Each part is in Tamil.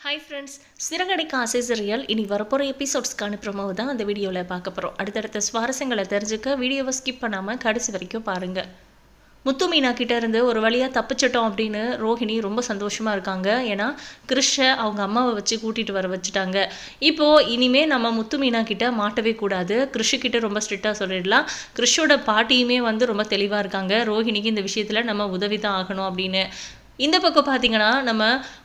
ஹாய் ஃப்ரெண்ட்ஸ் சிறகடிக்க ஆசை சீரியல் இனி வரப்போகிற எபிசோட்ஸ்க்கான ப்ரொமோ தான் அந்த வீடியோவில் பார்க்க போகிறோம் அடுத்தடுத்த சுவாரஸ்யங்களை தெரிஞ்சுக்க வீடியோவை ஸ்கிப் பண்ணாமல் கடைசி வரைக்கும் பாருங்கள் முத்து மீனா இருந்து ஒரு வழியாக தப்பிச்சிட்டோம் அப்படின்னு ரோஹிணி ரொம்ப சந்தோஷமாக இருக்காங்க. ஏன்னா கிருஷை அவங்க அம்மாவை வச்சு கூட்டிகிட்டு வர வச்சுட்டாங்க. இப்போது இனிமேல் நம்ம முத்து மீனா கிட்ட மாட்டவே கூடாது. கிருஷிக்கிட்ட ரொம்ப ஸ்ட்ரிக்டாக சொல்லிடலாம். கிருஷோட பாட்டியுமே வந்து ரொம்ப தெளிவாக இருக்காங்க. ரோஹிணிக்கு இந்த விஷயத்தில் நம்ம உதவி தான் ஆகணும் அப்படின்னு. இந்த பக்கம் பார்த்தீங்கன்னா நம்ம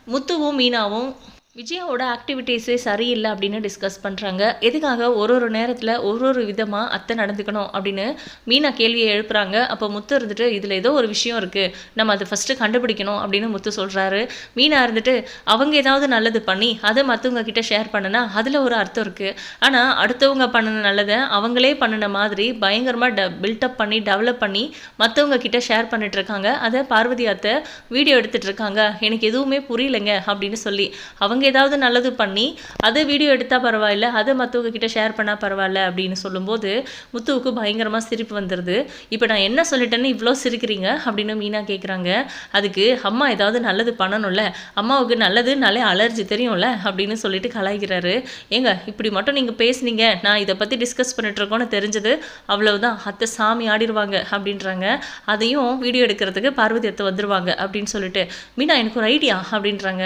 முத்துவும் மீனாவும் விஜயாவோட ஆக்டிவிட்டீஸே சரியில்லை அப்படின்னு டிஸ்கஸ் பண்ணுறாங்க எதுக்காக ஒரு ஒரு நேரத்தில் ஒரு ஒரு விதமாக அத்தை நடந்துக்கணும் அப்படின்னு மீனா கேள்வியை எழுப்புறாங்க. அப்போ முத்து இருந்துட்டு இதில் ஏதோ ஒரு விஷயம் இருக்குது நம்ம அதை ஃபஸ்ட்டு கண்டுபிடிக்கணும் அப்படின்னு முத்து சொல்கிறாரு மீனா இருந்துட்டு அவங்க ஏதாவது நல்லது பண்ணி அதை மற்றவங்க கிட்ட ஷேர் பண்ணுனா அதில் ஒரு அர்த்தம் இருக்குது ஆனால் அடுத்தவங்க பண்ணின நல்லதை அவங்களே பண்ணின மாதிரி பயங்கரமாக ட பில்டப் பண்ணி டெவலப் பண்ணி மற்றவங்க கிட்ட ஷேர் பண்ணிட்டுருக்காங்க அதை பார்வதி அத்தை வீடியோ எடுத்துகிட்ருக்காங்க எனக்கு எதுவுமே புரியலைங்க அப்படின்னு சொல்லி. அவங்க ஏதாவது நல்லது பண்ணி அதை வீடியோ எடுத்தால் பரவாயில்ல அதை மற்றவங்க கிட்ட ஷேர் பண்ணால் பரவாயில்ல அப்படின்னு சொல்லும்போது முத்துவுக்கு பயங்கரமாக சிரிப்பு வந்துடுது இப்போ நான் என்ன சொல்லிட்டேன்னு இவ்வளோ சிரிக்கிறீங்க அப்படின்னு மீனா கேட்குறாங்க அதுக்கு அம்மா ஏதாவது நல்லது பண்ணணும்ல அம்மாவுக்கு நல்லதுனாலே அலர்ஜி தெரியும்ல அப்படின்னு சொல்லிட்டு கலாய்க்கிறாரு. ஏங்க இப்படி மட்டும் நீங்கள் பேசுனீங்க நான் இதை பற்றி டிஸ்கஸ் பண்ணிட்டுருக்கோன்னு தெரிஞ்சது அவ்வளவுதான் அத்தை சாமி ஆடிடுவாங்க அப்படின்றாங்க. அதையும் வீடியோ எடுக்கிறதுக்கு பார்வதி அத்தை வந்துடுவாங்க அப்படின்னு சொல்லிட்டு மீனா எனக்கு ஒரு ஐடியா அப்படின்றாங்க.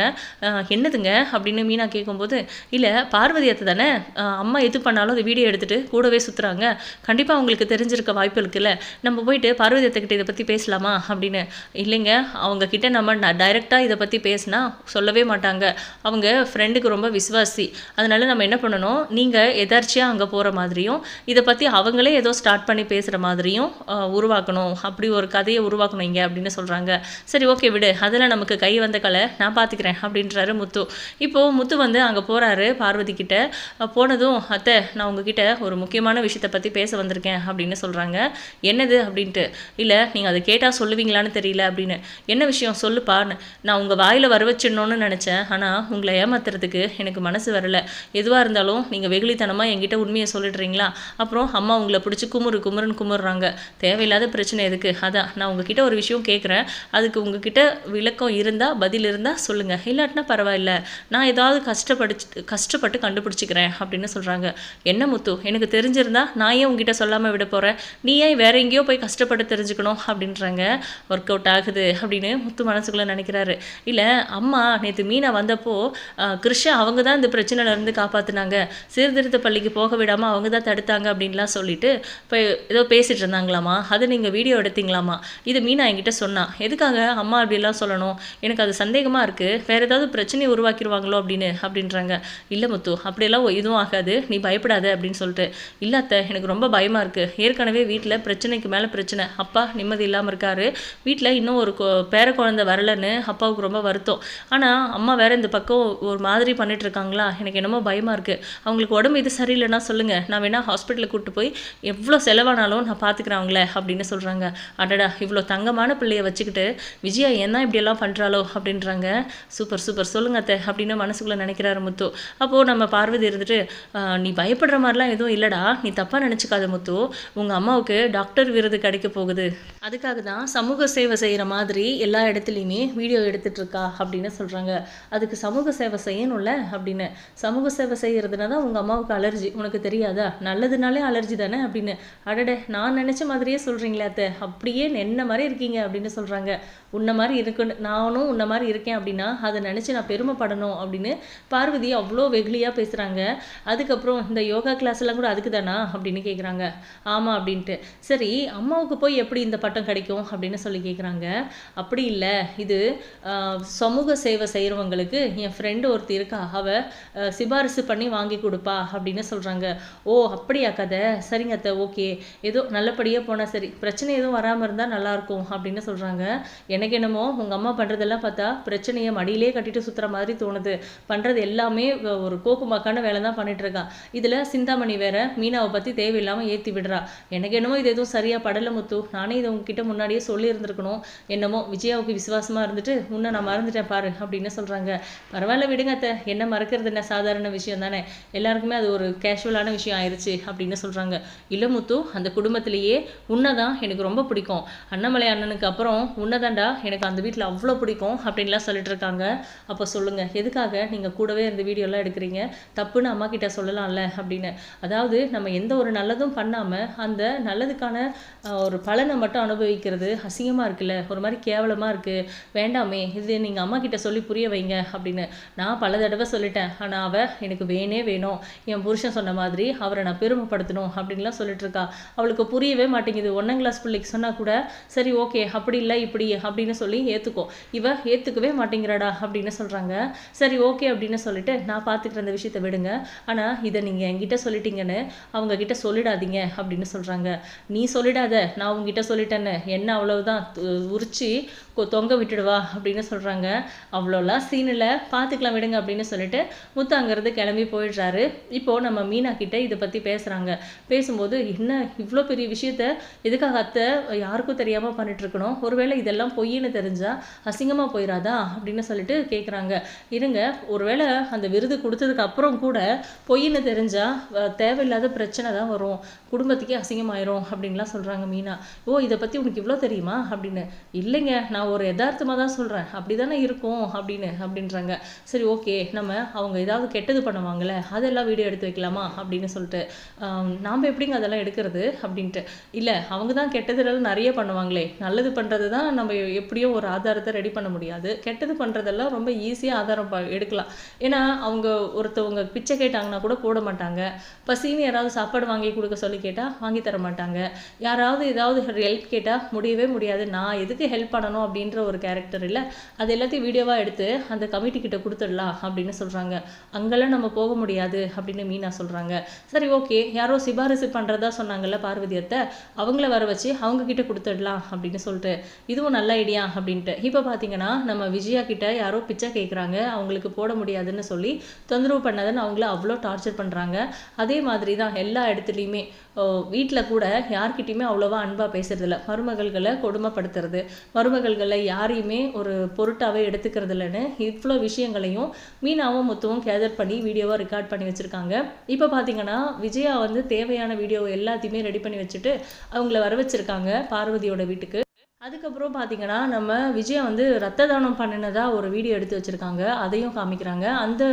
என்னதுங்க? அப்படின்னு மீனா கேட்கும்போது இல்லை பார்வதி அத்தை தானே? அம்மா எது பண்ணாலும் அதை வீடியோ எடுத்துகிட்டு கூடவே சுற்றுறாங்க கண்டிப்பாக அவங்களுக்கு தெரிஞ்சிருக்க வாய்ப்பு இருக்குல்ல நம்ம போயிட்டு பார்வதி அத்தைக்கிட்ட இதை பற்றி பேசலாமா? அப்படின்னு. இல்லைங்க அவங்க கிட்ட நம்ம டைரெக்டாக இதை பற்றி பேசினா சொல்லவே மாட்டாங்க. அவங்க ஃப்ரெண்டுக்கு ரொம்ப விசுவாசி. அதனால் நம்ம என்ன பண்ணணும்? நீங்கள் எதர்ச்சியாக அங்கே போகிற மாதிரியும் இதை பற்றி அவங்களே ஏதோ ஸ்டார்ட் பண்ணி பேசுகிற மாதிரியும் உருவாக்கணும். அப்படி ஒரு கதையை உருவாக்கணும் இங்கே அப்படின்னு சொல்கிறாங்க சரி ஓகே விடு. அதில் நமக்கு கை வந்த கலை. நான் பார்த்துக்கிறேன் அப்படின்றாரு முத்து. இப்போது முத்து வந்து அங்கே போகிறாரு பார்வதி கிட்ட. போனதும் அத்தை நான் உங்ககிட்ட ஒரு முக்கியமான விஷயத்தை பற்றி பேச வந்திருக்கேன் அப்படின்னு சொல்கிறாங்க என்னது? அப்படின்ட்டு. இல்லை நீங்கள் அதை கேட்டால் சொல்லுவீங்களான்னு தெரியல அப்படின்னு. என்ன விஷயம்? சொல்லுப்பான்னு நான் உங்கள் வாயில் வர வச்சிடணும்னு நினச்சேன். ஆனால் உங்களை ஏமாத்துறதுக்கு எனக்கு மனசு வரலை. எதுவாக இருந்தாலும் நீங்கள் வெகுளித்தனமாக என்கிட்ட உண்மையை சொல்லிடுறீங்களா? அப்புறம் அம்மா உங்களை பிடிச்சி குமுறு குமுறுன்னு குமுறுறாங்க. தேவையில்லாத பிரச்சனை எதுக்கு? அதான் நான் உங்ககிட்ட ஒரு விஷயம் கேட்குறேன் அதுக்கு உங்ககிட்ட விளக்கம் இருந்தால் பதில் இருந்தால் சொல்லுங்கள் இல்லாட்டினா பரவாயில்ல. நான் ஏதாவது கஷ்டப்படுச்சு கஷ்டப்பட்டு கண்டுபிடிச்சிக்கிறேன் அப்படின்னு சொல்கிறாங்க என்ன முத்து? எனக்கு தெரிஞ்சிருந்தா நான் ஏன் உங்ககிட்ட சொல்லாமல் விட போகிறேன் நீ ஏன் வேற எங்கேயோ போய் கஷ்டப்பட்டு தெரிஞ்சுக்கணும் அப்படின்றாங்க. ஒர்க் அவுட் ஆகுது அப்படின்னு முத்து மனசுக்குள்ளே நினைக்கிறாரு. இல்லை அம்மா நேற்று மீனா வந்தப்போ ஆஹ், கிருஷ்ணா அவங்க தான் இந்த பிரச்சனையிலேருந்து காப்பாற்றினாங்க சீர்திருத்த பள்ளிக்கு போக விடாமல் அவங்க தான் தடுத்தாங்க அப்படின்லாம் சொல்லிட்டு இப்போ ஏதோ பேசிகிட்டு இருந்தாங்களாமா? அதை நீங்கள் வீடியோ எடுத்தீங்களாமா? இது மீனா என்கிட்ட சொன்னா. எதுக்காக அம்மா அப்படிலாம் சொல்லணும்? எனக்கு அது சந்தேகமாக இருக்குது வேறு ஏதாவது பிரச்சனையை உருவாக்கிடுவாங்களோ அப்படின்னு அப்படின்றாங்க. இல்லை முத்து அப்படியெல்லாம் எதுவும் ஆகாது. நீ பயப்படாத அப்படின்னு சொல்லிட்டு. இல்லை அத்தை எனக்கு ரொம்ப பயமாக இருக்குது ஏற்கனவே வீட்டில் பிரச்சனைக்கு மேலே பிரச்சனை. அப்பா நிம்மதி இல்லாமல் இருக்காரு. வீட்டில் இன்னும் ஒரு பேர குழந்தை வரலன்னு அப்பாவுக்கு ரொம்ப வருத்தம். ஆனால் அம்மா வேற இந்த பக்கம் ஒரு மாதிரி பண்ணிட்டு இருக்காங்களா? எனக்கு என்னமோ பயமாக இருக்குது அவங்களுக்கு உடம்பு இது சரியில்லைன்னா சொல்லுங்கள் நான் வேணால் ஹாஸ்பிட்டலுக்கு கூப்பிட்டு போய் எவ்வளோ செலவானாலும் நான் பார்த்துக்கிறேன் அவங்கள அப்படின்னு சொல்கிறாங்க அடடா இவ்வளோ தங்கமான பிள்ளைய வச்சுக்கிட்டு விஜயா என்ன இப்படியெல்லாம் பண்ணுறாளோ அப்படின்றாங்க. Super super. சொல்லுங்க அத்தை அப்படின்னு மனசுக்குள்ளே நினைக்கிறாரு முத்து. அப்போது நம்ம பார்வதி இருந்துட்டு நீ பயப்படுற மாதிரிலாம் எதுவும் இல்லைடா. நீ தப்பாக நினச்சிக்காத முத்து. உங்கள் அம்மாவுக்கு டாக்டர் விருது கிடைக்க போகுது. அதுக்காக தான் சமூக சேவை செய்கிற மாதிரி எல்லா இடத்துலையுமே வீடியோ எடுத்துட்டு இருக்கா அப்படின்னு சொல்கிறாங்க அதுக்கு சமூக சேவை செய்யணும்ல அப்படின்னு. சமூக சேவை செய்கிறதுனா தான் உங்கள் அம்மாவுக்கு அலர்ஜி. உனக்கு தெரியாதா? நல்லதுனாலே அலர்ஜி தானே அப்படின்னு. அடடே நான் நினச்ச மாதிரியே சொல்கிறீங்களே அத்தை. அப்படியே என்ன மாதிரி இருக்கீங்க அப்படின்னு சொல்கிறாங்க உன்ன மாதிரி இருக்குன்னு நானும் உன்ன மாதிரி இருக்கேன் அப்படின்னா அதை நினச்சி நான் பெருமைப்படணும் அப்படின்னு பார்வதி அவ்வளோ வெகுளியாக பேசுகிறாங்க அதுக்கப்புறம் இந்த யோகா கிளாஸ்லாம் கூட அதுக்கு தானா அப்படின்னு கேட்குறாங்க ஆமாம் அப்படின்ட்டு. சரி அம்மாவுக்கு போய் எப்படி இந்த பட்டம் கிடைக்கும் அப்படின்னு சொல்லி கேட்குறாங்க அப்படி இல்லை. இது சமூக சேவை செய்கிறவங்களுக்கு என் ஃப்ரெண்டு ஒருத்தி இருக்கா. அவ சிபாரிசு பண்ணி வாங்கி கொடுப்பா அப்படின்னு சொல்கிறாங்க ஓ அப்படியா கதை? சரிங்க அத்தை ஓகே. ஏதோ நல்லபடியாக போனால் சரி. பிரச்சனை எதுவும் வராமல் இருந்தால் நல்லாயிருக்கும் அப்படின்னு சொல்கிறாங்க எனக்கு என்னமோ உங்கள் அம்மா பண்ணுறதெல்லாம் பார்த்தா பிரச்சனையை மடியிலே கட்டிட்டு சுற்றுற மாதிரி தோணுது. பண்ணுறது எல்லாமே ஒரு கோக்குமாக்கான வேலை தான் பண்ணிட்டு இருக்கா இதில் சிந்தாமணி வேற மீனாவை பற்றி தேவையில்லாமல் ஏற்றி விடுறா. எனக்கு என்னமோ இது எதுவும் சரியாக படலை முத்து. நானே இதை உங்ககிட்ட முன்னாடியே சொல்லியிருந்திருக்கணும். என்னமோ விஜயாவுக்கு விசுவாசமாக இருந்துட்டு உன்னை நான் மறந்துட்டேன் பாரு அப்படின்னு சொல்கிறாங்க பரவாயில்ல விடுங்க அத்தை. என்ன மறக்கிறது என்ன? சாதாரண விஷயம் தானே. எல்லாருக்குமே அது ஒரு கேஷுவலான விஷயம் ஆயிடுச்சு அப்படின்னு சொல்கிறாங்க இல்லை முத்து அந்த குடும்பத்திலேயே உன்னை தான் எனக்கு ரொம்ப பிடிக்கும். அண்ணாமலை அண்ணனுக்கு அப்புறம் உன்னை தான்டா எனக்கு அந்த வீட்டில் அவ்வளோ பிடிக்கும் அப்படின்லாம் சொல்லிட்டு இருக்காங்க. அப்போ சொல்லுங்கள் எது எதுக்காக நீங்கள் கூடவே இருந்து வீடியோலாம் எடுக்கிறீங்க? தப்புன்னு அம்மா கிட்ட சொல்லலாம்ல அப்படின்னு. அதாவது நம்ம எந்த ஒரு நல்லதும் பண்ணாமல் அந்த நல்லதுக்கான ஒரு பலனை மட்டும் அனுபவிக்கிறது அசிங்கமாக இருக்குல்ல? ஒரு மாதிரி கேவலமாக இருக்குது வேண்டாமே இது நீங்கள் அம்மா கிட்ட சொல்லி புரிய வைங்க அப்படின்னு. நான் பல தடவை சொல்லிட்டேன். ஆனால் அவள் எனக்கு வேணே வேணும். என் புருஷன் சொன்ன மாதிரி அவரை நான் பெருமைப்படுத்தணும் அப்படின்லாம் சொல்லிட்டு இருக்கா அவளுக்கு புரியவே மாட்டேங்குது. ஒன்றாம் கிளாஸ் பிள்ளைக்கு சொன்னால் கூட சரி ஓகே அப்படி இல்லை இப்படி அப்படின்னு சொல்லி ஏற்றுக்கோ இவ ஏற்றுக்கவே மாட்டேங்கிறாடா அப்படின்னு சொல்கிறாங்க சரி ஓகே அப்படின்னு சொல்லிட்டு நான் பார்த்துக்கிற அந்த விஷயத்தை விடுங்க. ஆனால் இதை நீங்கள் என்கிட்ட சொல்லிட்டீங்கன்னு அவங்க கிட்ட சொல்லிடாதீங்க அப்படின்னு சொல்கிறாங்க நீ சொல்லிடாத நான் உங்ககிட்ட சொல்லிட்டேன்னு என்ன அவ்வளவுதான் உரிச்சு கொ- தொங்க விட்டுடுவா அப்படின்னு சொல்கிறாங்க அவ்வளோலாம் சீனில் பார்த்துக்கலாம் விடுங்க அப்படின்னு சொல்லிட்டு முத்து அங்கேருந்து கிளம்பி போயிடுறாரு. இப்போது நம்ம மீனா கிட்டே இதை பற்றி பேசுகிறாங்க பேசும்போது என்ன இவ்வளோ பெரிய விஷயத்த எதுக்காக அத்தை யாருக்கும் தெரியாமல் பண்ணிட்டுருக்கணும் ஒருவேளை இதெல்லாம் பொய்ன்னு தெரிஞ்சால் அசிங்கமாக போயிடாதா அப்படின்னு சொல்லிட்டு கேட்குறாங்க இருங்க. ஒருவேளை அந்த விருது கொடுத்ததுக்கு அப்புறம் கூட பொய்ன்னு தெரிஞ்சால் தேவையில்லாத பிரச்சனை தான் வரும். குடும்பத்துக்கே அசிங்கமாயிரும் அப்படின்லாம் சொல்கிறாங்க மீனா. ஓ இதை பற்றி உனக்கு இவ்வளோ தெரியுமா? அப்படின்னு. இல்லைங்க நான் ஒரு யதார்த்தமாக தான் சொல்கிறேன் அப்படி தானே இருக்கும் அப்படின்னு அப்படின்றாங்க. சரி ஓகே நம்ம அவங்க ஏதாவது கெட்டது பண்ணுவாங்கல்ல அதெல்லாம் வீடியோ எடுத்து வைக்கலாமா? அப்படின்னு சொல்லிட்டு. நாம் எப்படிங்க அதெல்லாம் எடுக்கிறது? அப்படின்ட்டு. இல்லை அவங்க தான் கெட்டதுலாம் நிறைய பண்ணுவாங்களே. நல்லது பண்ணுறது தான் நம்ம எப்படியும் ஒரு ஆதாரத்தை ரெடி பண்ண முடியாது. கெட்டது பண்ணுறதெல்லாம் ரொம்ப ஈஸியாக ஆதாரம் ப- எடுக்கலாம். ஏன்னா அவங்க ஒருத்தவங்க பிச்சை கேட்டாங்கன்னா கூட போட மாட்டாங்க. பசின்னு யாராவது சாப்பாடு வாங்கி கொடுக்க சொல்லி கேட்டால் வாங்கி தர மாட்டாங்க. யாராவது ஏதாவது ஹெல்ப் கேட்டால் முடியவே முடியாது. நான் எதுக்கு ஹெல்ப் பண்ணணும் அப்படின்ற ஒரு கேரக்டர் இல்லை. அது எல்லாத்தையும் வீடியோவாக எடுத்து அந்த கமிட்டி கிட்ட கொடுத்துடலாம் அப்படின்னு சொல்கிறாங்க அங்கெல்லாம் நம்ம போக முடியாது அப்படின்னு மீனா சொல்கிறாங்க சரி ஓகே யாரோ சிபாரிசு பண்ணுறதா சொன்னாங்கல்ல பார்வதியத்தை அவங்கள வர வச்சு அவங்க கிட்ட கொடுத்துடலாம் அப்படின்னு சொல்லிட்டு இதுவும் நல்ல ஐடியா அப்படின்ட்டு. இப்போ பார்த்தீங்கன்னா நம்ம விஜயா கிட்ட யாரோ பிச்சை கேட்குறாங்க அவங்க அவங்களுக்கு போட முடியாதுன்னு சொல்லி தொந்தரவு பண்ணாதன்னு அவங்கள அவ்வளோ டார்ச்சர் பண்ணுறாங்க அதே மாதிரி தான் எல்லா இடத்துலையுமே வீட்டில் கூட யார்கிட்டையுமே அவ்வளோவா அன்பாக பேசுறதில்ல. மருமகள்களை கொடுமைப்படுத்துறது மருமகள்களை யாரையுமே ஒரு பொருட்டாகவே எடுத்துக்கிறது இல்லைன்னு இவ்வளோ விஷயங்களையும் மீனாவும் முத்துவும் கேதர் பண்ணி வீடியோவாக ரெக்கார்ட் பண்ணி வச்சுருக்காங்க. இப்போ பார்த்தீங்கன்னா விஜயா வந்து தேவையான வீடியோ எல்லாத்தையுமே ரெடி பண்ணி வச்சுட்டு அவங்கள வர வச்சுருக்காங்க பார்வதியோட வீட்டுக்கு. அதுக்கப்புறம் பார்த்தீங்கன்னா நம்ம விஜய் வந்து ரத்த தானம் பண்ணினதாக ஒரு வீடியோ எடுத்து வச்சுருக்காங்க. அதையும் காமிக்கிறாங்க. அந்த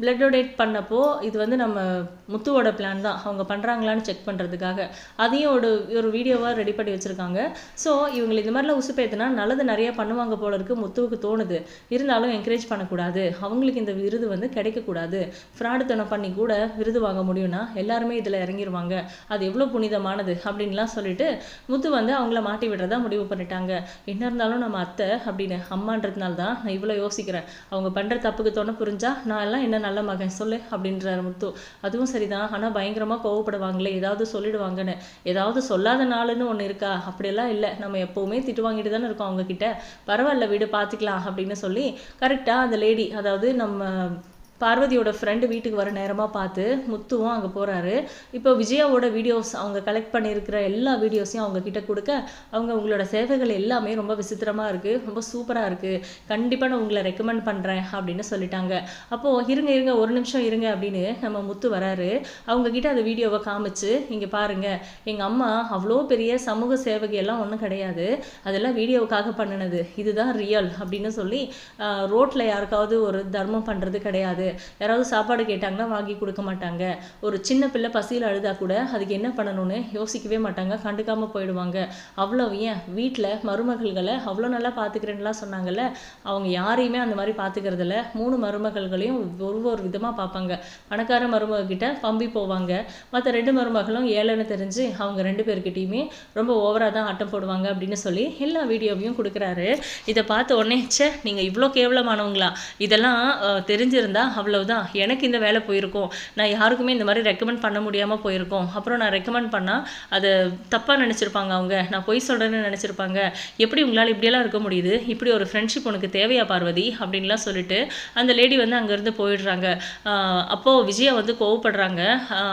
பிளட் டொனேட் பண்ணப்போ இது வந்து நம்ம முத்துவோட பிளான் தான். அவங்க பண்ணுறாங்களான்னு செக் பண்ணுறதுக்காக அதையும் ஒரு ஒரு வீடியோவாக ரெடி பண்ணி வச்சுருக்காங்க. ஸோ இவங்களை இந்த மாதிரிலாம் உசுப்பேத்துனா நல்லது நிறைய பண்ணுவாங்க போல இருக்குது முத்துவுக்கு தோணுது. இருந்தாலும் என்கரேஜ் பண்ணக்கூடாது. அவங்களுக்கு இந்த விருது வந்து கிடைக்கக்கூடாது. ஃப்ராடுத்தனம் பண்ணி கூட விருது வாங்க முடியும்னா எல்லாருமே இதில் இறங்கிருவாங்க. அது எவ்வளோ புனிதமானது அப்படின்லாம் சொல்லிட்டு முத்து வந்து அவங்கள மாட்டி விடுறதா முடிவு பண்ணிட்டாங்க என்ன இருந்தாலும் நம்ம அத்தை அப்படின்னு அம்மான்றதுனால தான் நான் இவ்வளோ யோசிக்கிறேன். அவங்க பண்ணுற தப்புக்கு தோண புரிஞ்சா நான் எல்லாம் என்ன நல்ல மகன் சொல்லு அப்படின்றார் முத்து. அதுவும் சரிதான். ஆனால் பயங்கரமாக கோவப்படுவாங்களே ஏதாவது சொல்லிடுவாங்கன்னு. ஏதாவது சொல்லாத நாளுன்னு ஒன்று இருக்கா? அப்படியெல்லாம் இல்லை. நம்ம எப்போவுமே திட்டு வாங்கிட்டு தானே இருக்கோம் அவங்க கிட்ட பரவாயில்ல வீடு பார்த்துக்கலாம் அப்படின்னு சொல்லி கரெக்டாக அந்த லேடி அதாவது நம்ம பார்வதியோட ஃப்ரெண்டு வீட்டுக்கு வர நேரமாக பார்த்து முத்துவும் அங்கே போகிறாரு இப்போ விஜயாவோட வீடியோஸ் அவங்க கலெக்ட் பண்ணியிருக்கிற எல்லா வீடியோஸையும் அவங்க கிட்ட கொடுக்க அவங்க உங்களோட சேவைகள் எல்லாமே ரொம்ப விசித்திரமாக இருக்குது ரொம்ப சூப்பராக இருக்குது கண்டிப்பாக நான் உங்களை ரெக்கமெண்ட் பண்ணுறேன் அப்படின்னு சொல்லிட்டாங்க. அப்போது இருங்க இருங்க ஒரு நிமிஷம் இருங்க அப்படின்னு நம்ம முத்து வராரு. அவங்கக்கிட்ட அந்த வீடியோவை காமிச்சு இங்கே பாருங்க எங்கள் அம்மா அவ்வளோ பெரிய சமூக சேவகை எல்லாம் ஒன்றும் கிடையாது. அதெல்லாம் வீடியோவுக்காக பண்ணினது. இதுதான் ரியல் அப்படின்னு சொல்லி ரோட்டில் யாருக்காவது ஒரு தர்மம் பண்ணுறது கிடையாது. யாராவது சாப்பாடு கேட்டாங்கன்னா வாங்கி கொடுக்க மாட்டாங்க. ஒரு சின்ன பிள்ளை பசியில் அழுதா கூட அதுக்கு என்ன பண்ணணும்னு யோசிக்கவே மாட்டாங்க. கண்டுக்காம போயிடுவாங்க. அவ்வளோ ஏன்? வீட்டில் மருமகள்களை அவ்வளோ நல்லா பார்த்துக்கிறேன்லாம் சொன்னாங்கல்ல? அவங்க யாரையுமே அந்த மாதிரி பார்த்துக்கிறதில்ல மூணு மருமகள்களையும் ஒரு ஒரு விதமாக பார்ப்பாங்க பணக்கார மருமகிட்ட பம்பி போவாங்க. மற்ற ரெண்டு மருமகளும் ஏழைன்னு தெரிஞ்சு அவங்க ரெண்டு பேர்கிட்டையுமே ரொம்ப ஓவராக தான் ஆட்டம் போடுவாங்க அப்படின்னு சொல்லி எல்லா வீடியோவையும் கொடுக்குறாரு. இதை பார்த்த உடனே சே நீங்கள் இவ்வளோ கேவலமானவங்களா? இதெல்லாம் தெரிஞ்சிருந்தா அவ்வளவுதான். எனக்கு இந்த வேலை போயிருக்கும். நான் யாருக்குமே இந்த மாதிரி ரெக்கமெண்ட் பண்ண முடியாமல் போயிருக்கோம். அப்புறம் நான் ரெக்கமெண்ட் பண்ணால் அதை தப்பாக நினச்சிருப்பாங்க அவங்க. நான் பொய் சொல்கிறேன்னு நினச்சிருப்பாங்க. எப்படி உங்களால் இப்படியெல்லாம் இருக்க முடியுது? இப்படி ஒரு ஃப்ரெண்ட்ஷிப் உனக்கு தேவையா பார்வதி? அப்படின்லாம் சொல்லிட்டு அந்த லேடி வந்து அங்கேருந்து போயிடுறாங்க. அப்போது விஜயா வந்து கோவப்படுறாங்க.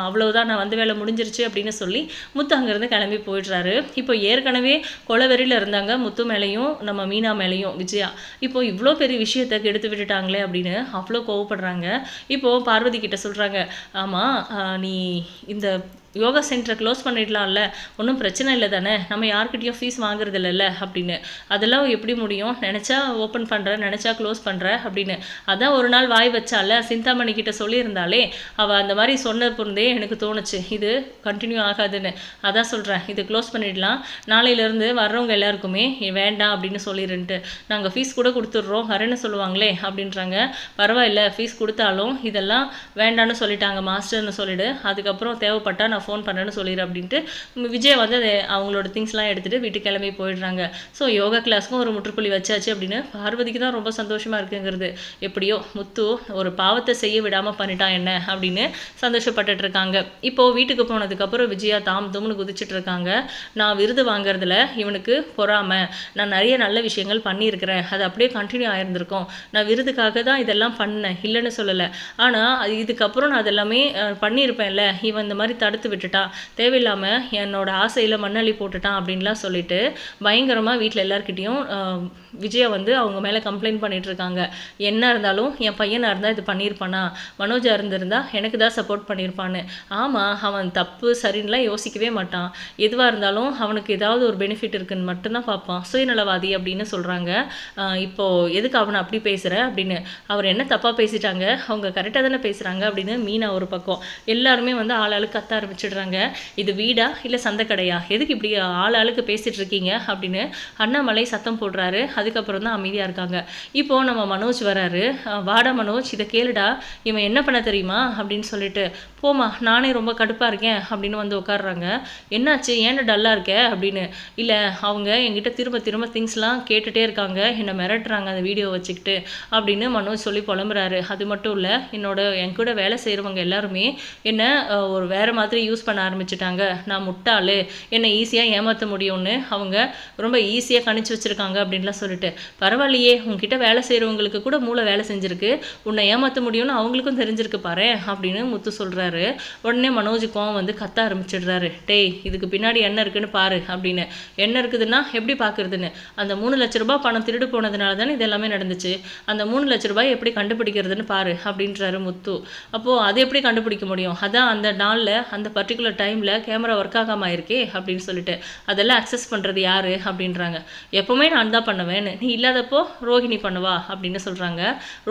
அவ்வளோதான் அவ்வளவுதான் நான் வந்த வேலை முடிஞ்சிருச்சு அப்படின்னு சொல்லி முத்து அங்கேருந்து கிளம்பி போயிடுறாரு. இப்போ ஏற்கனவே கொலவெறியில் இருந்தாங்க முத்து மேலேயும் நம்ம மீனா மேலேயும் விஜயா. இப்போ இவ்வளோ பெரிய விஷயத்தை கெடுத்து விட்டுட்டாங்களே அப்படின்னு அவ்வளோ கோவப்படுறாங்க. இப்போ பார்வதி கிட்ட சொல்கிறாங்க ஆமாம் நீ இந்த யோகா சென்டரை க்ளோஸ் பண்ணிடலாம்ல? ஒன்றும் பிரச்சனை இல்லை தானே? நம்ம யார்கிட்டயும் ஃபீஸ் வாங்குறது இல்லைல்ல அப்படின்னு. அதெல்லாம் எப்படி முடியும்? நினச்சா ஓப்பன் பண்ணுற நினச்சா க்ளோஸ் பண்ணுற அப்படின்னு. அதான் ஒரு நாள் வாய் வச்சால சிந்தாமணி கிட்ட சொல்லியிருந்தாலே அவள் அந்த மாதிரி சொன்ன பொருந்தே எனக்கு தோணுச்சு. இது கண்டினியூ ஆகாதுன்னு. அதான் சொல்கிறேன் இது க்ளோஸ் பண்ணிடலாம். நாளையிலேருந்து வர்றவங்க எல்லாருக்குமே வேண்டாம் அப்படின்னு சொல்லிடுன்ட்டு. நாங்கள் ஃபீஸ் கூட கொடுத்துட்றோம். வரேன்னு சொல்லுவாங்களே அப்படின்றாங்க. பரவாயில்ல. ஃபீஸ் கொடுத்தாலும் இதெல்லாம் வேண்டான்னு சொல்லிட்டாங்க. மாஸ்டர்னு சொல்லிவிடு அதுக்கப்புறம் தேவைப்பட்டா நான் ஃபோன் பண்ணேன்னு சொல்லிடு அப்படின்ட்டு விஜய் வந்து அதை அவங்களோட திங்ஸ்லாம் எடுத்துகிட்டு வீட்டுக்கு கிளம்பி போயிடுறாங்க. ஸோ யோகா கிளாஸ்க்கும் ஒரு முற்றுப்புள்ளி வச்சாச்சு அப்படின்னு பார்வதிக்கு தான் ரொம்ப சந்தோஷமாக இருக்குங்கிறது. எப்படியோ முத்து ஒரு பாவத்தை செய்ய விடாமல் பண்ணிட்டான் என்ன அப்படின்னு சந்தோஷப்பட்டுட்டு இருக்காங்க. இப்போது வீட்டுக்கு போனதுக்கப்புறம் விஜயா தாம் தும்னு குதிச்சுட்டு இருக்காங்க. நான் விருது வாங்குறதுல இவனுக்கு பொறாம. நான் நிறைய நல்ல விஷயங்கள் பண்ணியிருக்கிறேன். அது அப்படியே கண்டினியூ ஆயிருந்திருக்கும். நான் விருதுக்காக தான் இதெல்லாம் பண்ணேன். இல்லைன்னு சொல்லலை. ஆனால் இதுக்கப்புறம் நான் அதெல்லாமே பண்ணியிருப்பேன்ல. இவன் இந்த மாதிரி தடுத்து விட்டுட்டான் தேவையில்லாமல் என்னோட ஆசையில் மண்ணள்ளி போட்டுட்டான் அப்படின்லாம் சொல்லிட்டு பயங்கரமாக வீட்டில் எல்லாருக்கிட்டேயும் விஜயா வந்து அவங்க மேலே கம்ப்ளைண்ட் பண்ணிட்டு இருக்காங்க. என்ன இருந்தாலும் என் பையனாக இருந்தால் இது பண்ணியிருப்பானா மனோஜா இருந்திருந்தா எனக்கு தான் சப்போர்ட் பண்ணியிருப்பான்னு ஆமாம் அவன் தப்பு சரின்னுலாம் யோசிக்கவே மாட்டான். எதுவாக இருந்தாலும் அவனுக்கு ஏதாவது ஒரு பெனிஃபிட் இருக்குன்னு மட்டும்தான் பார்ப்பான். சுயநலவாதி அப்படின்னு சொல்கிறாங்க இப்போ எதுக்கு அவனை அப்படி பேசுகிற அப்படின்னு. அவர் என்ன தப்பாக பேசிட்டாங்க? அவங்க கரெக்டாக தானே பேசுகிறாங்க அப்படின்னு மீனா ஒரு பக்கம். எல்லாருமே வந்து ஆளாளுக்கு கத்த ஆரம்பிச்சிடுறாங்க இது வீடா? இல்லை சந்தைக்கடையா? எதுக்கு இப்படி ஆள் ஆளுக்கு பேசிகிட்டு இருக்கீங்க? அப்படின்னு அண்ணாமலை சத்தம் போடுறாரு. அதுக்கப்புறம் தான் அமைதியாக இருக்காங்க. இப்போ நம்ம மனோஜ் வராரு. வாடா மனோஜ் இதை கேளுடா. இவன் என்ன பண்ண தெரியுமா? அப்படின்னு சொல்லிட்டு போமா நானே ரொம்ப கடுப்பாக இருக்கேன். அப்படின்னு வந்து உட்காடுறாங்க என்னாச்சு? ஏன்டா டல்லாக இருக்க? அப்படின்னு. இல்லை அவங்க என்கிட்ட திரும்ப திரும்ப திங்ஸ்லாம் கேட்டுகிட்டே இருக்காங்க. என்னை மிரட்டுறாங்க அந்த வீடியோ வச்சுக்கிட்டு அப்படின்னு மனோஜ் சொல்லி புலம்புறாரு. அது மட்டும் இல்லை என்னோட என் கூட வேலை செய்கிறவங்க எல்லாருமே என்ன ஒரு வேறு மாதிரி யூஸ் பண்ண ஆரம்பிச்சிட்டாங்க. நான் முட்டாளு. என்னை ஈஸியாக ஏமாற்ற முடியும்னு அவங்க ரொம்ப ஈஸியாக கணிச்சு வச்சுருக்காங்க அப்படின்லாம் சொல்லிட்டு. பரவாயில்லையே உங்ககிட்ட வேலை செய்கிறவங்களுக்கு கூட மூளை வேலை செஞ்சுருக்கு. உன்னை ஏமாற்ற முடியும்னு அவங்களுக்கும் தெரிஞ்சிருக்கு பாரு அப்படின்னு முத்து சொல்கிறாரு உடனே மனோஜ் கோவம் வந்து கத்த ஆரம்பிச்சிடுறாரு. டேய் இதுக்கு பின்னாடி என்ன இருக்குன்னு பாரு அப்படின்னு. என்ன இருக்குதுன்னா எப்படி பார்க்குறதுன்னு அந்த மூணு லட்ச ரூபாய் பணம் திருடு போனதுனால தானே இது எல்லாமே நடந்துச்சு. அந்த மூணு லட்ச ரூபாய் எப்படி கண்டுபிடிக்கிறதுன்னு பாரு அப்படின்றாரு முத்து. அப்போது அது எப்படி கண்டுபிடிக்க முடியும்? அதான் அந்த நாளில் அந்த பர்டிகுலர் டைமில் கேமரா ஒர்க் ஆகாம இருக்கே அப்படின்னு சொல்லிட்டு அதெல்லாம் அக்சஸ் பண்ணுறது யார் அப்படின்றாங்க. எப்போவுமே நான் தான் பண்ணுவேன் நீ இல்லாதப்போ ரோஹிணி பண்ணுவா அப்படின்னு சொல்கிறாங்க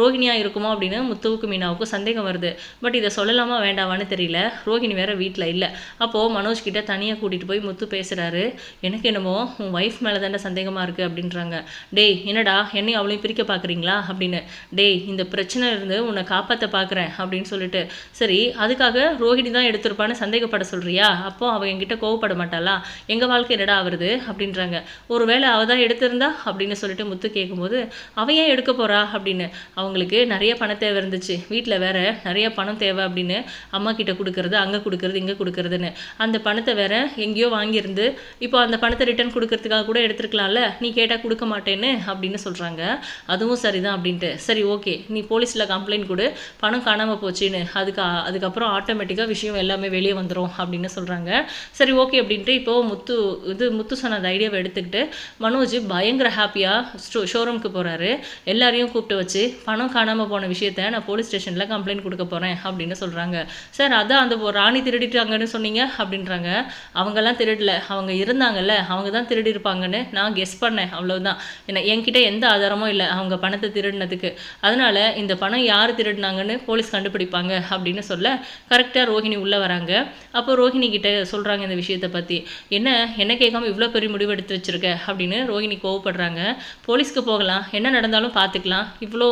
ரோஹிணியாக இருக்குமா அப்படின்னு முத்துவுக்கு மீனாவுக்கும் சந்தேகம் வருது. பட் இதை சொல்லலாமா வேண்டாமான்னு தெரியல. ரோஹிணி வேற வீட்டில் இல்லை. அப்போது மனோஜ் கிட்டே தனியாக கூட்டிகிட்டு போய் முத்து பேசுகிறாரு எனக்கு என்னமோ உன் ஒய்ஃப் மேலே தானே சந்தேகமாக இருக்குது அப்படின்றாங்க. டேய் என்னடா? என்னையும் அவளையும் பிரிக்க பார்க்குறீங்களா அப்படின்னு. டேய் இந்த பிரச்சனை இருந்து உன்னை காப்பாற்ற பார்க்குறேன் அப்படின்னு சொல்லிட்டு. சரி அதுக்காக ரோஹிணி தான் எடுத்திருப்பான்னு சந்தேகப்பட சொல்கிறியா அப்போ அவள் என்கிட்ட கோவப்பட மாட்டாளா? எங்கள் வாழ்க்கை என்னடா வருது அப்படின்றாங்க. ஒரு வேளை அவள் தான் எடுத்திருந்தா? அப்படின்னு சொல்லிட்டு முத்து கேட்கும்போது அவன் ஏன் எடுக்க போகிறா அப்படின்னு. அவங்களுக்கு நிறைய பண தேவை இருந்துச்சு. வீட்டில் வேற நிறைய பணம் தேவை அப்படின்னு அம்மா கிட்ட கொடுக்கறது அங்கே கொடுக்கறது இங்கே கொடுக்கறதுன்னு. அந்த பணத்தை வேற எங்கேயோ வாங்கியிருந்து இப்போ அந்த பணத்தை ரிட்டர்ன் கொடுக்கறதுக்காக கூட எடுத்துருக்கலாம்ல? நீ கேட்டால் கொடுக்க மாட்டேன்னு? அப்படின்னு சொல்கிறாங்க அதுவும் சரிதான் அப்படின்ட்டு. சரி ஓகே. நீ போலீஸில் கம்ப்ளைண்ட் கொடு. பணம் காணாமல் போச்சுன்னு. அதுக்கு அதுக்கப்புறம் ஆட்டோமேட்டிக்காக விஷயம் எல்லாமே வெளியே வந்துடும் அப்படின்னு சொல்கிறாங்க சரி ஓகே அப்படின்ட்டு இப்போது முத்து இது முத்து சொன்ன ஐடியாவை எடுத்துக்கிட்டு மனோஜ் பயங்கர ஹாப்பியாக ஸ்டோ ஷோரூமுக்கு போகிறாரு எல்லாரையும் கூப்பிட்டு வச்சு பணம் காணாமல் போன விஷயத்த நான் போலீஸ் ஸ்டேஷனில் கம்ப்ளைண்ட் கொடுக்க போகிறேன் அப்படின்னு சொல்கிறாங்க சார் அதான் அந்த ராணி திருடிட்டாங்கன்னு சொன்னீங்க அப்படின்றாங்க. அவங்கெல்லாம் திருடல. அவங்க இருந்தாங்கல்ல அவங்க தான் திருடி இருப்பாங்கன்னு நான் கெஸ் பண்ணேன். அவ்வளோதான் என்ன என்கிட்ட எந்த ஆதாரமும் இல்லை அவங்க பணத்தை திருடினதுக்கு. அதனால் இந்த பணம் யார் திருடினாங்கன்னு போலீஸ் கண்டுபிடிப்பாங்க அப்படின்னு சொல்ல கரெக்டாக ரோஹிணி உள்ளே வராங்க. அப்போ ரோஹிணி கிட்ட சொல்கிறாங்க இந்த விஷயத்தை பற்றி என்ன என்ன கேட்காம இவ்வளோ பெரிய முடிவு எடுத்து வச்சிருக்க? அப்படின்னு ரோஹிணி கோவப்படுறாங்க. போலீஸ்க்கு போகலாம். என்ன நடந்தாலும் பார்த்துக்கலாம் இவ்வளோ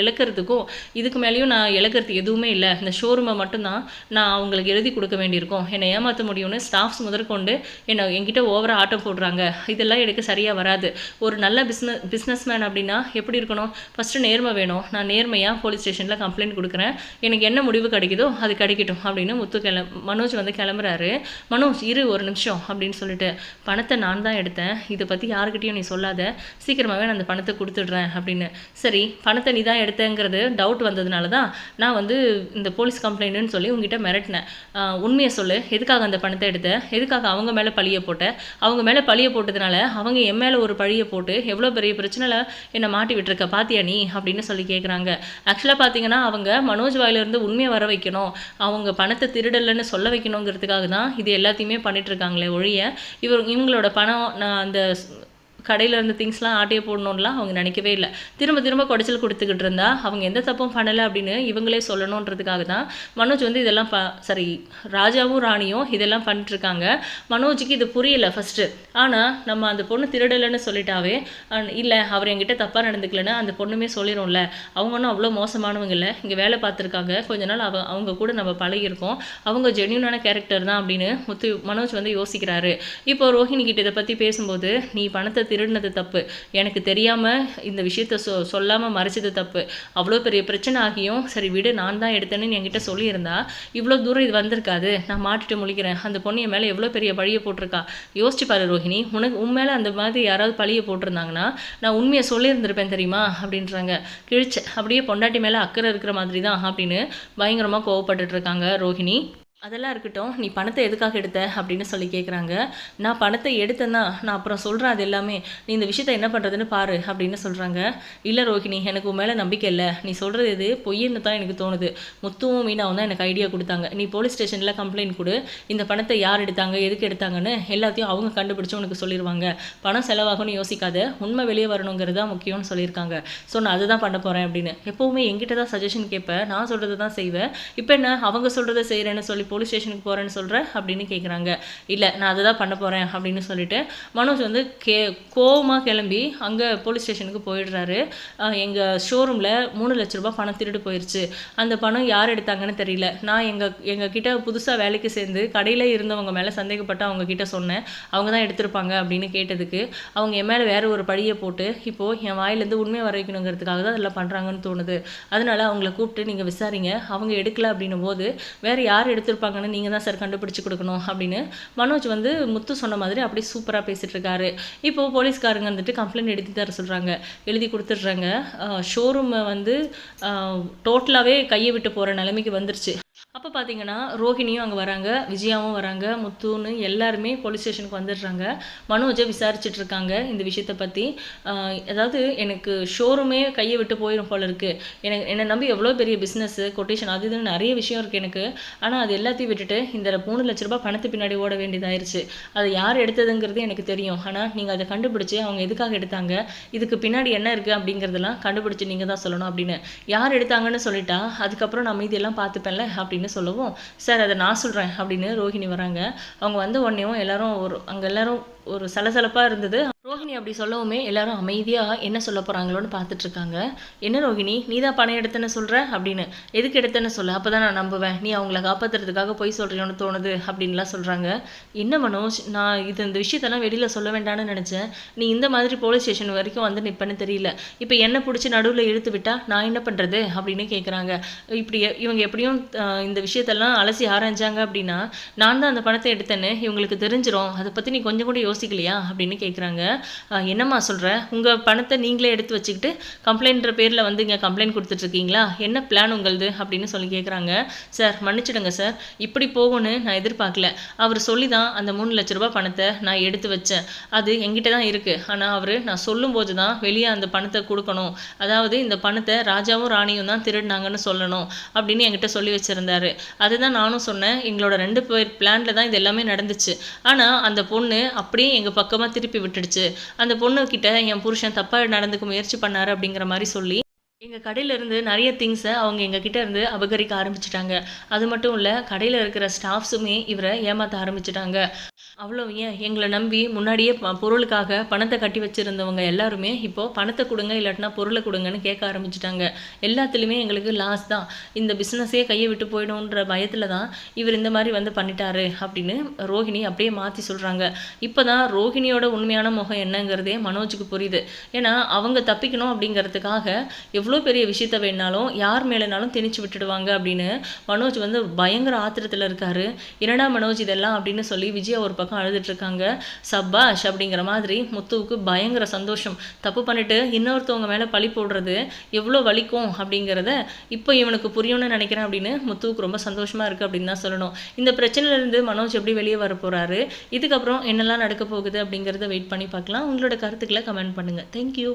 இழக்கிறதுக்கும் இதுக்கு மேலேயும் நான் இழக்கிறதுக்கு எதுவுமே இல்லை. இந்த ஷோரூமை மட்டும்தான் நான் அவங்களுக்கு எழுதி கொடுக்க வேண்டியிருக்கும். என்னை ஏமாற்ற முடியும்னு ஸ்டாஃப்ஸ் முதற்கொண்டு என்னை என்கிட்ட ஓவராக ஆட்டம் போடுறாங்க. இதெல்லாம் எனக்கு சரியாக வராது. ஒரு நல்ல பிஸ்னஸ் பிஸ்னஸ்மேன் அப்படின்னா எப்படி இருக்கணும்? ஃபஸ்ட்டு நேர்மை வேணும். நான் நேர்மையாக போலீஸ் ஸ்டேஷனில் கம்ப்ளைண்ட் கொடுக்குறேன். எனக்கு என்ன முடிவு கிடைக்குதோ அது கிடைக்கட்டும் அப்படின்னு முத்து மனோஜ் வந்து கிளம்புறாரு. மனோஜ் இரு ஒரு நிமிஷம் அப்படின்னு சொல்லிட்டு பணத்தை நான் தான் எடுத்தேன். இதை பற்றி யாருக்கிட்டையும் நீ சொல்லாத. சீக்கிரமாகவே நான் அந்த பணத்தை கொடுத்துட்றேன் அப்படின்னு. சரி பணத்தை நீ தான் எடுத்தேங்கிறது டவுட் வந்ததுனால தான் நான் வந்து இந்த போலீஸ் கம்ப்ளைண்ட்டுன்னு சொல்லி உங்ககிட்ட மிரட்டினேன். உண்மையை சொல்லு. எதுக்காக அந்த பணத்தை எடுத்த? எதுக்காக அவங்க மேலே பழிய போட்ட? அவங்க மேலே பழிய போட்டதுனால அவங்க என் மேலே ஒரு பழியை போட்டு எவ்வளோ பெரிய பிரச்சனையில் என்னை மாட்டி விட்டுருக்க பாத்தியா நீ? அப்படின்னு சொல்லி கேட்குறாங்க ஆக்சுவலாக பார்த்தீங்கன்னா அவங்க மனோஜ் வாயிலிருந்து உண்மையை வர வைக்கணும். அவங்க பணத்தை திருடலைன்னு சொல்ல சொல்ல வைக்கணுங்கிறதுக்காக தான் இது எல்லாத்தையுமே பண்ணிகிட்ருக்காங்களே ஒழிய இவர் இவங்களோட பணம் நான் அந்த கடையில் இருந்த திங்ஸ்லாம் ஆட்டையை போடணும்லாம் அவங்க நினைக்கவே இல்லை. திரும்ப திரும்ப குடைச்சல் கொடுத்துக்கிட்டு இருந்தா அவங்க எந்த தப்பும் பண்ணலை அப்படின்னு இவங்களே சொல்லணுன்றதுக்காக தான் மனோஜ் வந்து இதெல்லாம் ப சரி ராஜாவும் ராணியும் இதெல்லாம் பண்ணிட்டுருக்காங்க. மனோஜுக்கு இது புரியல ஃபஸ்ட்டு ஆனால் நம்ம அந்த பொண்ணு திருடலைன்னு சொல்லிட்டாவே இல்லை அவர் என்கிட்ட தப்பாக நடந்துக்கலன்னு அந்த பொண்ணுமே சொல்லிடும்ல. அவங்க ஒன்றும் அவ்வளோ மோசமானவங்க இல்லை. இங்கே வேலை பார்த்துருக்காங்க. கொஞ்ச நாள் அவ அவங்க கூட நம்ம பழகியிருக்கோம். அவங்க ஜென்யூனான கேரக்டர் தான் அப்படின்னு முத்து மனோஜ் வந்து யோசிக்கிறாரு. இப்போ ரோஹிணி கிட்ட இதை பற்றி பேசும்போது நீ பணத்தை திருடினது தப்பு. எனக்கு தெரியாமல் இந்த விஷயத்த சொ சொல்லாமல் மறைச்சது தப்பு. அவ்வளோ பெரிய பிரச்சனை ஆகியும் சரி விடு நான் தான் எடுத்தேன்னு என்கிட்ட சொல்லியிருந்தா இவ்வளோ தூரம் இது வந்திருக்காது. நான் மாட்டிட்டு முழிக்கிறேன். அந்த பொண்ணு என் மேலே எவ்வளோ பெரிய பழியை போட்டிருக்கா. யோசிச்சு பாரு ரோஹிணி உனக்கு உன் மேலே அந்த மாதிரி யாராவது பழியை போட்டிருந்தாங்கன்னா நான் உண்மையை சொல்லியிருந்திருப்பேன் தெரியுமா? அப்படின்றாங்க. கிழிச்ச அப்படியே பொண்டாட்டி மேலே அக்கறை இருக்கிற மாதிரி தான் அப்படின்னு பயங்கரமாக கோவப்பட்டுட்டு இருக்காங்க ரோஹிணி. அதெல்லாம் இருக்கட்டும். நீ பணத்தை எதுக்காக எடுத்த? அப்படின்னு சொல்லி கேட்குறாங்க நான் பணத்தை எடுத்தேன்னா நான் அப்புறம் சொல்கிறேன் அது எல்லாமே. நீ இந்த விஷயத்த என்ன பண்ணுறதுன்னு பாரு அப்படின்னு சொல்கிறாங்க இல்லை ரோஹிணி எனக்கு உன் மேலே நம்பிக்கை இல்லை. நீ சொல்கிறது எது? பொய்ன்னு தான் எனக்கு தோணுது. முத்துவும் மீனாவும் தான் எனக்கு ஐடியா கொடுத்தாங்க. நீ போலீஸ் ஸ்டேஷனில் கம்ப்ளைண்ட் கொடு. இந்த பணத்தை யார் எடுத்தாங்க? எதுக்கு எடுத்தாங்கன்னு எல்லாத்தையும் அவங்க கண்டுபிடிச்சு உனக்கு சொல்லிடுவாங்க பணம் செலவாகும்னு யோசிக்காத. உண்மை வெளியே வரணுங்கிறது தான் முக்கியம்னு சொல்லியிருக்காங்க. ஸோ நான் அதுதான் பண்ண போகிறேன் அப்படின்னு. எப்போவுமே எங்கிட்ட தான் சஜஷன் கேட்பேன் நான் சொல்கிறது தான் செய்வேன். இப்போ என்ன? அவங்க சொல்கிறத செய்கிறேன்னு சொல்லி போலீஸ் ஸ்டேஷனுக்கு போகிறேன்னு சொல்கிற அப்படின்னு கேட்குறாங்க இல்லை நான் அதை தான் பண்ண போகிறேன் அப்படின்னு சொல்லிட்டு மனோஜ் வந்து கே கோவமாக கிளம்பி அங்கே போலீஸ் ஸ்டேஷனுக்கு போயிடுறாரு. எங்கள் ஷோரூமில் மூணு லட்ச ரூபா பணம் திருடு போயிடுச்சு அந்த பணம் யார் எடுத்தாங்கன்னு தெரியல. நான் எங்கள் எங்கள் கிட்ட புதுசாக வேலைக்கு சேர்ந்து கடையில் இருந்தவங்க மேலே சந்தேகப்பட்டு அவங்க கிட்ட சொன்னேன். அவங்க தான் எடுத்திருப்பாங்க அப்படின்னு கேட்டதுக்கு அவங்க என் மேலே வேறு ஒரு படியை போட்டு இப்போது என் வாயிலேருந்து உண்மை வர வைக்கணுங்கிறதுக்காக தான் அதெல்லாம் பண்ணுறாங்கன்னு தோணுது. அதனால் அவங்கள கூப்பிட்டு நீங்கள் விசாரிங்க. அவங்க எடுக்கல அப்படின்னும் போது வேறு யார் வச்சுருப்பாங்கன்னு நீங்கள் தான் சார் கண்டுபிடிச்சி கொடுக்கணும் அப்படின்னு மனோஜ் வந்து முத்து சொன்ன மாதிரி அப்படியே சூப்பராக பேசிகிட்டு இருக்காரு. இப்போது போலீஸ்காரங்க வந்துட்டு கம்ப்ளைண்ட் எழுதி தர சொல்கிறாங்க எழுதி கொடுத்துட்றாங்க. ஷோரூமை வந்து டோட்டலாகவே கையை விட்டு போகிற நிலைமைக்கு வந்துருச்சு. அப்போ பார்த்தீங்கன்னா ரோஹிணியும் அங்கே வராங்க விஜயாவும் வராங்க முத்துன்னு எல்லாருமே போலீஸ் ஸ்டேஷனுக்கு வந்துடுறாங்க. மனோஜை விசாரிச்சுட்டு இருக்காங்க இந்த விஷயத்தை பற்றி அதாவது எனக்கு ஷோரூமே கையை விட்டு போயிடும் போல இருக்குது எனக்கு என்னை நம்பி எவ்வளோ பெரிய பிஸ்னஸ்ஸு கொட்டேஷன் அது இதுன்னு நிறைய விஷயம் இருக்குது எனக்கு. ஆனால் அது எல்லாத்தையும் விட்டுட்டு இந்த மூணு லட்ச ரூபாய் பணத்து பின்னாடி ஓட வேண்டியதாயிருச்சு. அதை யார் எடுத்ததுங்கிறது எனக்கு தெரியும். ஆனால் நீங்கள் அதை கண்டுபிடிச்சி அவங்க எதுக்காக எடுத்தாங்க? இதுக்கு பின்னாடி என்ன இருக்குது அப்படிங்கிறதெல்லாம் கண்டுபிடிச்சி நீங்கள் தான் சொல்லணும் அப்படின்னு. யார் எடுத்தாங்கன்னு சொல்லிட்டா அதுக்கப்புறம் நான் மீதியெல்லாம் பார்த்துப்பேன்ல அப்படின்னு அப்படின்னு சொல்லவும். சார் அதை நான் சொல்கிறேன் அப்படின்னு ரோஹிணி வராங்க அவங்க வந்த உடனேவும் எல்லாரும் ஒரு அங்கே எல்லாரும் ஒரு சலசலப்பாக இருந்தது. ரோஹிணி அப்படி சொல்லவுமே எல்லாரும் அமைதியாக என்ன சொல்ல போகிறாங்களோன்னு பார்த்துட்ருக்காங்க என்ன ரோஹிணி? நீ தான் பணம் எடுத்தேன்னு சொல்கிற அப்படின்னு. எதுக்கு எடுத்தேன்னு சொல்ல? அப்போ தான் நான் நம்புவேன். நீ அவங்கள காப்பாற்றுறதுக்காக போய் சொல்கிறியோன்னு தோணுது அப்படின்லாம் சொல்கிறாங்க என்ன மனோஜ்? நான் இது இந்த விஷயத்தெல்லாம் வெளியில் சொல்ல வேண்டாம்னு நினச்சேன். நீ இந்த மாதிரி போலீஸ் ஸ்டேஷன் வரைக்கும் வந்து நிற்பேன்னு தெரியல. இப்போ என்ன பிடிச்சி நடுவில் இழுத்து விட்டால் நான் என்ன பண்ணுறது அப்படின்னு கேட்குறாங்க இப்படி இவங்க எப்படியும் இந்த விஷயத்தெல்லாம் அலசி ஆராய்ஞ்சாங்க அப்படின்னா நான் தான் அந்த பணத்தை எடுத்தேன்னு இவங்களுக்கு தெரிஞ்சிடும் அதை பற்றி நீ கொஞ்சம் கூட யோசிக்கலையா? அப்படின்னு கேட்குறாங்க என்னம்மா சொல்கிற உங்கள் பணத்தை நீங்களே எடுத்து வச்சுக்கிட்டு கம்ப்ளைண்ட்ற பேரில் வந்து இங்கே கம்ப்ளைண்ட் கொடுத்துட்ருக்கீங்களா? என்ன பிளான் உங்களது? அப்படின்னு சொல்லி கேட்குறாங்க சார் மன்னிச்சிடுங்க சார். இப்படி போகும்னு நான் எதிர்பார்க்கல. அவர் சொல்லி தான் அந்த மூணு லட்ச ரூபா பணத்தை நான் எடுத்து வச்சேன். அது எங்கிட்ட தான் இருக்குது ஆனால் அவர் நான் சொல்லும்போது தான் வெளியே அந்த பணத்தை கொடுக்கணும். அதாவது இந்த பணத்தை ராஜாவும் ராணியும் தான் திருடினாங்கன்னு சொல்லணும் அப்படின்னு என்கிட்ட சொல்லி வச்சுருந்தாரு. அதுதான் நானும் சொன்னேன். எங்களோட ரெண்டு பேர் பிளானில் தான் இது எல்லாமே நடந்துச்சு. ஆனால் அந்த பொண்ணு அப்படியே எங்கள் பக்கமாக திருப்பி விட்டுடுச்சு. அந்த பொண்ணுக்கிட்ட என் புருஷன் தப்பாக நடந்துக்க முயற்சி பண்ணாரு அப்படிங்கிற மாதிரி சொல்லி எங்கள் கடையிலேருந்து நிறைய திங்ஸை அவங்க எங்ககிட்ட இருந்து அபகரிக்க ஆரம்பிச்சிட்டாங்க. அது மட்டும் இல்லை கடையில் இருக்கிற ஸ்டாஃப்ஸுமே இவரை ஏமாற்ற ஆரம்பிச்சிட்டாங்க. அவ்வளோ ஏன்? எங்களை நம்பி முன்னாடியே பொருளுக்காக பணத்தை கட்டி வச்சுருந்தவங்க எல்லாருமே இப்போது பணத்தை கொடுங்க இல்லாட்டினா பொருளை கொடுங்கன்னு கேட்க ஆரம்பிச்சிட்டாங்க. எல்லாத்துலேயுமே எங்களுக்கு லாஸ் தான். இந்த பிஸ்னஸே கையை விட்டு போயிடும்ன்ற பயத்தில் தான் இவர் இந்த மாதிரி வந்து பண்ணிட்டாரு அப்படின்னு ரோஹிணி அப்படியே மாற்றி சொல்கிறாங்க இப்போ தான் ரோஹிணியோட உண்மையான முகம் என்னங்கிறதே மனோஜுக்கு புரியுது. ஏன்னா அவங்க தப்பிக்கணும் அப்படிங்கிறதுக்காக எவ்வளோ பெரிய விஷயத்த வேணாலும் யார் மேலேனாலும் திணிச்சு விட்டுடுவாங்க அப்படின்னு மனோஜ் வந்து பயங்கர ஆத்திரத்தில் இருக்காரு. என்னடா மனோஜ் இதெல்லாம் அப்படின்னு சொல்லி விஜயா ஒரு பக்கம் பக்கம் அழுதுட்ருக்காங்க சப்பாஷ் அப்படிங்கிற மாதிரி முத்துவுக்கு பயங்கர சந்தோஷம். தப்பு பண்ணிட்டு இன்னொருத்தவங்க மேலே பழி போடுறது எவ்வளோ வலிக்கும் அப்படிங்கிறத இப்போ இவனுக்கு புரியும்னு நினைக்கிறேன் அப்படின்னு முத்துவுக்கு ரொம்ப சந்தோஷமாக இருக்குது அப்படின்னு தான் சொல்லணும். இந்த பிரச்சனையிலேருந்து மனோஜ் எப்படி வெளியே வர போகிறாரு இதுக்கப்புறம் என்னெல்லாம் நடக்க போகுது அப்படிங்கிறத வெயிட் பண்ணி பார்க்கலாம். உங்களோட கருத்துக்களை கமெண்ட் பண்ணுங்கள் தேங்க்யூ